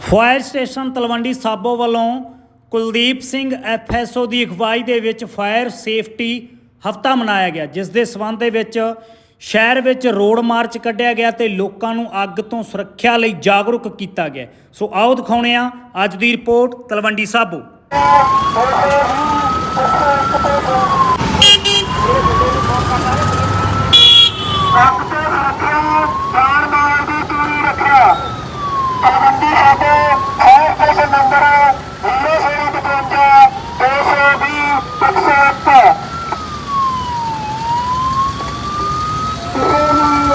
Fire station Talwandi Sabo ਵੱਲੋਂ ਕੁਲਦੀਪ ਸਿੰਘ ਐਫਐਸਓ ਦੀ ਅਗਵਾਈ ਦੇ ਵਿੱਚ ਫਾਇਰ ਸੇਫਟੀ ਹਫਤਾ ਮਨਾਇਆ ਗਿਆ, ਜਿਸ ਦੇ ਸਬੰਧ ਦੇ ਵਿੱਚ ਸ਼ਹਿਰ ਵਿੱਚ ਰੋਡ ਮਾਰਚ ਕੱਢਿਆ ਗਿਆ ਤੇ ਲੋਕਾਂ ਨੂੰ ਅੱਗ ਤੋਂ ਸੁਰੱਖਿਆ ਲਈ ਜਾਗਰੂਕ ਕੀਤਾ ਗਿਆ। ਸੋ ਆਓ ਦਿਖਾਉਣੇ ਆ ਅੱਜ ਦੀ ਰਿਪੋਰਟ ਤਲਵੰਡੀ ਸਾਬੋ ਅੱਗ ਤੋਂ ਰੱਖਿਆ ਜਾਨ ਮਾਲ ਦੀ ਦੂਰੀ ਰੱਖਿਆ Talwandi Sabo fire station number 0055 220 101 ਕਿਸੇ ਵੀ ਅਣਸਖਾਵੀ ਘਟਨਾ ਦੀ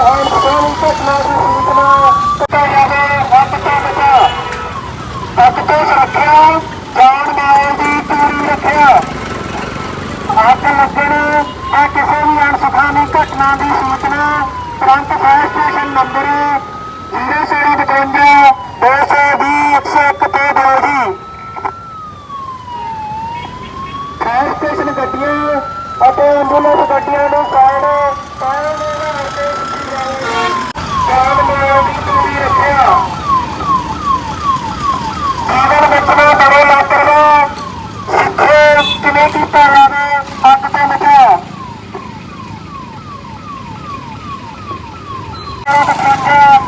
ਸੂਚਨਾ ਪਤਾ ਜਾਵੇ ਅੱਗ ਤੋਂ ਬਚਾ ਅੱਗ ਤੋਂ ਸੁਰੱਖਿਆ ਜਾਨ ਮਾਲ ਦੀ ਦੂਰੀ ਰੱਖਿਆ ਅੱਗ ਲੱਗਣ ਜਾਂ ਕਿਸੇ ਵੀ ਅਣਸੁਖਾਵੀ ਘਟਨਾ ਦੀ ਸੂਚਨਾ, ਤੁਰੰਤ ਫਾਇਰ ਸਟੇਸ਼ਨ ਨੰਬਰ 0055 220 101 ਤੇ ਦਿਓ ਜੀ ਫਾਇਰ ਸਟੇਸ਼ਨ ਗੱਡੀਆਂ ਅਤੇ ਐਂਬੂਲੈਂਸ ਅੱਗ